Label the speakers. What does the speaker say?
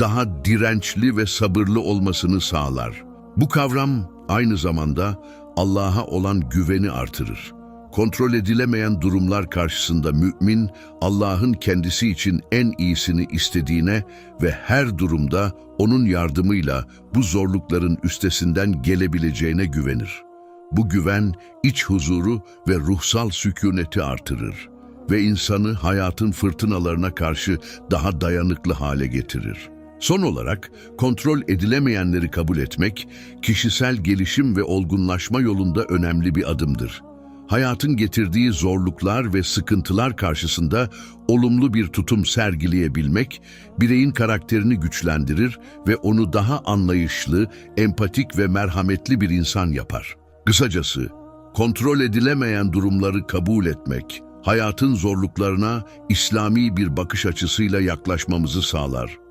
Speaker 1: daha dirençli ve sabırlı olmasını sağlar. Bu kavram aynı zamanda Allah'a olan güveni artırır. Kontrol edilemeyen durumlar karşısında mümin, Allah'ın kendisi için en iyisini istediğine ve her durumda onun yardımıyla bu zorlukların üstesinden gelebileceğine güvenir. Bu güven, iç huzuru ve ruhsal sükuneti artırır ve insanı hayatın fırtınalarına karşı daha dayanıklı hale getirir. Son olarak kontrol edilemeyenleri kabul etmek, kişisel gelişim ve olgunlaşma yolunda önemli bir adımdır. Hayatın getirdiği zorluklar ve sıkıntılar karşısında olumlu bir tutum sergileyebilmek, bireyin karakterini güçlendirir ve onu daha anlayışlı, empatik ve merhametli bir insan yapar. Kısacası, kontrol edilemeyen durumları kabul etmek, hayatın zorluklarına İslami bir bakış açısıyla yaklaşmamızı sağlar.